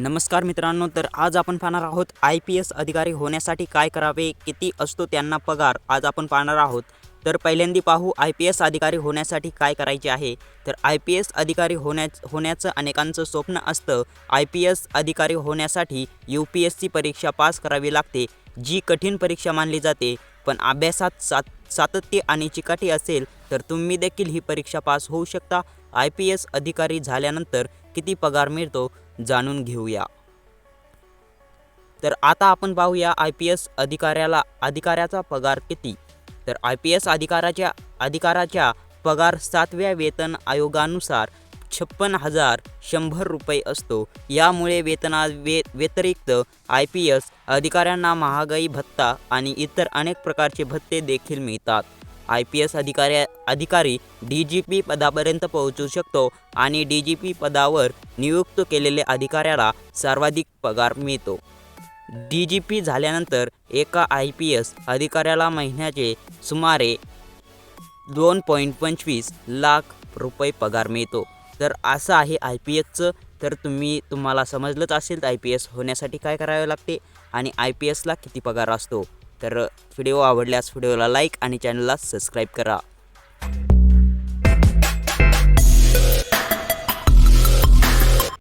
नमस्कार मित्रांनो तर आज आपण पाहणार आहोत आय पी एस अधिकारी होण्यासाठी काय करावे किती असतो त्यांना पगार आज आपण पाहणार आहोत. तर पहिल्यांदा पाहू आय पी एस अधिकारी होण्यासाठी काय करायचे आहे. तर आय पी एस अधिकारी होण्या होण्याचं अनेकांचं स्वप्न असतं आय पी एस अधिकारी होण्यासाठी यू पी एस सी परीक्षा पास करावी लागते जी कठीण परीक्षा मानली जाते. पण अभ्यासात सात सातत्य आणि चिकाटी असेल तर तुम्ही देखील ही परीक्षा पास होऊ शकता. आय पी एस अधिकारी झाल्यानंतर किती पगार मिळतो जाणून घेऊया. तर आता आपण पाहूया आय पी एस अधिकाऱ्याला अधिकाऱ्याचा पगार किती. तर आय पी एस अधिकाराच्या अधिकाराच्या पगार सातव्या वेतन आयोगानुसार छप्पन हजार शंभर रुपये असतो. यामुळे वेतना वे व्यतिरिक्त आय पी एस अधिकाऱ्यांना महागाई भत्ता आणि इतर अनेक प्रकारचे भत्ते देखील मिळतात. आय पी एस अधिकाऱ्या अधिकारी डी जी पी पदापर्यंत पोहोचू शकतो आणि डी जी पी पदावर नियुक्त केलेल्या अधिकाऱ्याला सर्वाधिक पगार मिळतो. डी जी पी झाल्यानंतर एका आय पी एस अधिकाऱ्याला महिन्याचे सुमारे दोन पॉईंट पंचवीस लाख रुपये पगार मिळतो. तर असं आहे आय पी एसचं. तर तुम्ही तुम्हाला समजलंच असेल तर आय पी एस होण्यासाठी काय करावे लागते आणि आय पी एसला किती पगार असतो. तर व्हिडिओ आवडल्यास व्हिडिओला लाईक आणि चॅनलला सबस्क्राईब करा.